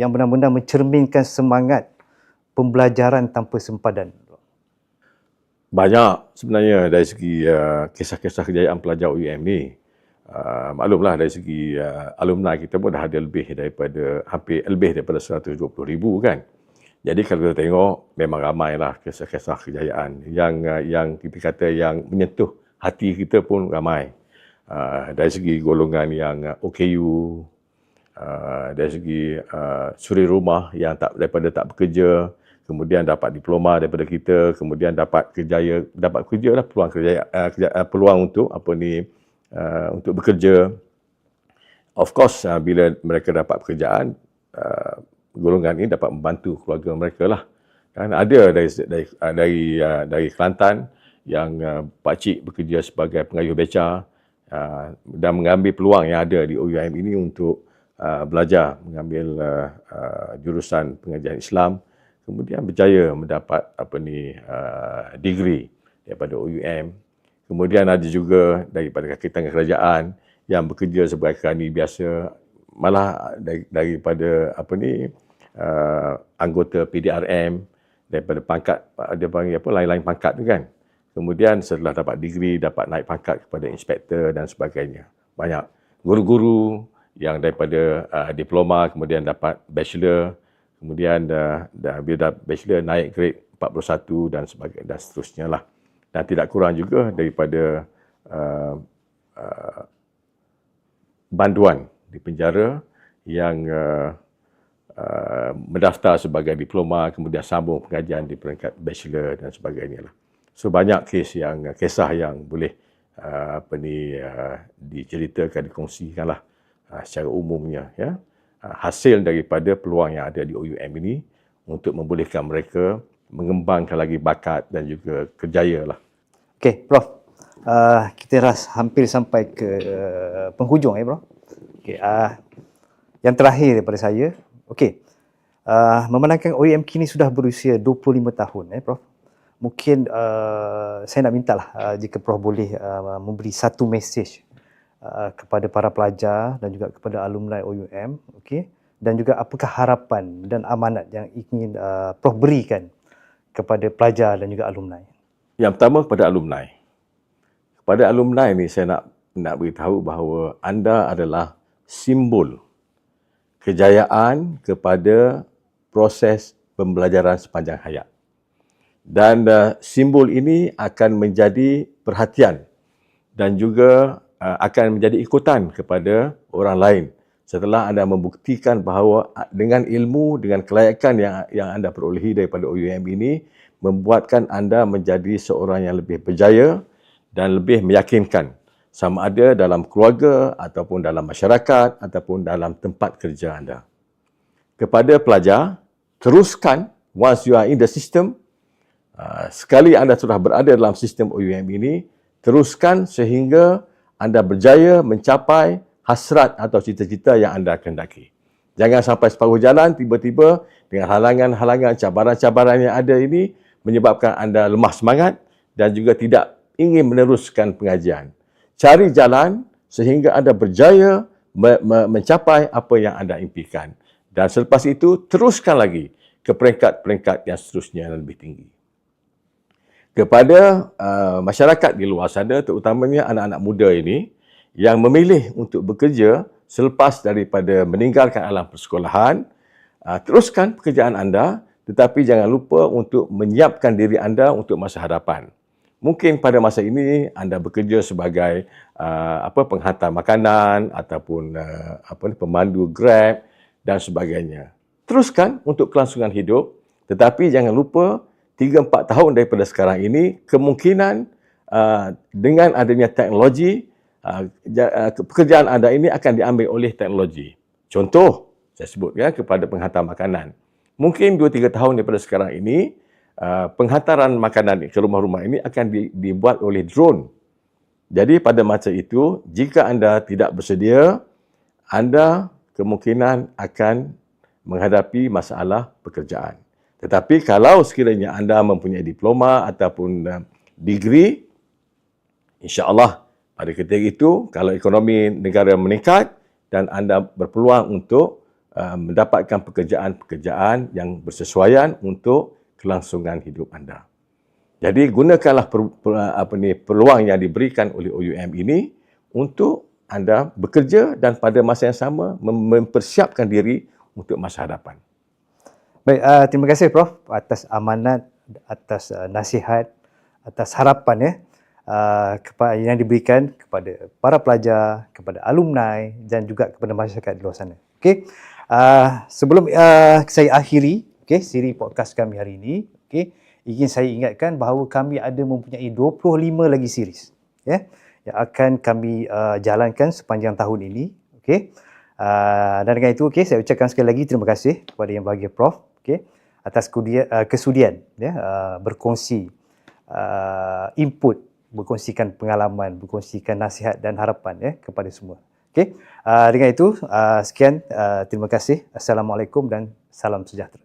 yang benar-benar mencerminkan semangat pembelajaran tanpa sempadan? Banyak sebenarnya dari segi uh, kisah-kisah kejayaan pelajar UUM ni. Uh, maklumlah dari segi uh, alumni kita pun dah ada lebih daripada hampir lebih daripada 120 ribu kan. Jadi kalau kita tengok memang ramailah kisah-kisah kejayaan yang uh, yang kita kata yang menyentuh hati kita pun ramai. Uh, dari segi golongan yang uh, OKU, uh, dari segi uh, suri rumah yang tak daripada tak bekerja, kemudian dapat diploma daripada kita, kemudian dapat kerjaya dapat kerja lah peluang kerja uh, kerja, uh, peluang untuk apa ni uh, untuk bekerja. Of course, uh, bila mereka dapat pekerjaan, uh, golongan ini dapat membantu keluarga mereka lah. Kan ada dari dari uh, dari, uh, dari Kelantan yang uh, pak cik bekerja sebagai pengayuh beca uh, dan mengambil peluang yang ada di OUM ini untuk uh, belajar mengambil uh, uh, jurusan pengajian Islam kemudian berjaya mendapat apa ni uh, degree daripada OUM Kemudian ada juga daripada kaki tangan kerajaan yang bekerja sebagai kerani biasa malah dari, daripada apa ni uh, anggota PDRM daripada pangkat ada panggil apa lain-lain pangkat tu kan. Kemudian setelah dapat degree dapat naik pangkat kepada inspektor dan sebagainya. Banyak guru-guru yang daripada uh, diploma kemudian dapat bachelor kemudian dah, dah bila dah bachelor naik grade 41 dan sebagainya dan seterusnya lah dan tidak kurang juga daripada uh, uh, banduan di penjara yang uh, uh, mendaftar sebagai diploma kemudian sambung pengajian di peringkat bachelor dan sebagainya lah. So banyak kes yang kisah yang boleh uh, apa ni uh, diceritakan dikongsikan lah uh, secara umumnya ya uh, hasil daripada peluang yang ada di OUM ini untuk membolehkan mereka mengembangkan lagi bakat dan juga kerjaya lah. Okey, Prof. Uh, kita ras hampir sampai ke uh, penghujung ya, Prof. Okey, uh, yang terakhir daripada saya. Okey. Uh, memandangkan OEM kini sudah berusia 25 tahun eh Prof. Mungkin uh, saya nak mintalah uh, jika Prof boleh uh, memberi satu mesej uh, kepada para pelajar dan juga kepada alumni OUM, okey. Dan juga apakah harapan dan amanat yang ingin uh, Prof berikan kepada pelajar dan juga alumni? Yang pertama kepada alumni. Kepada alumni ni saya nak nak beritahu bahawa anda adalah simbol kejayaan kepada proses pembelajaran sepanjang hayat. Dan uh, simbol ini akan menjadi perhatian dan juga akan menjadi ikutan kepada orang lain setelah anda membuktikan bahawa dengan ilmu dengan kelayakan yang yang anda perolehi daripada OUM ini membuatkan anda menjadi seorang yang lebih berjaya dan lebih meyakinkan sama ada dalam keluarga ataupun dalam masyarakat ataupun dalam tempat kerja anda. Kepada pelajar, teruskan once you are in the system, uh, sekali anda sudah berada dalam sistem OUM ini, teruskan sehingga anda berjaya mencapai hasrat atau cita-cita yang anda kendaki. Jangan sampai separuh jalan tiba-tiba dengan halangan-halangan cabaran-cabaran yang ada ini menyebabkan anda lemah semangat dan juga tidak ingin meneruskan pengajian. Cari jalan sehingga anda berjaya me- me- mencapai apa yang anda impikan. Dan selepas itu, teruskan lagi ke peringkat-peringkat yang seterusnya lebih tinggi. Kepada uh, masyarakat di luar sana, terutamanya anak-anak muda ini, yang memilih untuk bekerja selepas daripada meninggalkan alam persekolahan, uh, teruskan pekerjaan anda tetapi jangan lupa untuk menyiapkan diri anda untuk masa hadapan. Mungkin pada masa ini anda bekerja sebagai uh, apa penghantar makanan ataupun uh, apa ni pemandu Grab dan sebagainya. Teruskan untuk kelangsungan hidup tetapi jangan lupa 3 4 tahun daripada sekarang ini kemungkinan uh, dengan adanya teknologi uh, uh pekerjaan anda ini akan diambil oleh teknologi. Contoh saya sebut ya kepada penghantar makanan mungkin 2-3 tahun daripada sekarang ini, uh, penghantaran makanan ke rumah-rumah ini akan di, dibuat oleh drone. Jadi pada masa itu, jika anda tidak bersedia, anda kemungkinan akan menghadapi masalah pekerjaan. Tetapi kalau sekiranya anda mempunyai diploma ataupun uh, degree, insya-Allah pada ketika itu kalau ekonomi negara meningkat dan anda berpeluang untuk uh, mendapatkan pekerjaan-pekerjaan yang bersesuaian untuk kelangsungan hidup anda. Jadi gunakanlah per, per, apa ni peluang yang diberikan oleh OUM ini untuk anda bekerja dan pada masa yang sama mem- mempersiapkan diri untuk masa hadapan. Baik, uh, terima kasih Prof atas amanat, atas uh, nasihat, atas harapan ya uh, kepada yang diberikan kepada para pelajar, kepada alumni dan juga kepada masyarakat di luar sana. Okey. Uh, sebelum uh, saya akhiri okey siri podcast kami hari ini, okey, ingin saya ingatkan bahawa kami ada mempunyai 25 lagi series ya yang akan kami uh, jalankan sepanjang tahun ini, okey. Uh, dan dengan itu okey saya ucapkan sekali lagi terima kasih kepada yang bahagia Prof okey. Atas uh, kesudian ya uh, berkongsi uh, input berkongsikan pengalaman berkongsikan nasihat dan harapan ya kepada semua. Okey. Uh, dengan itu uh, sekian uh, terima kasih. Assalamualaikum dan salam sejahtera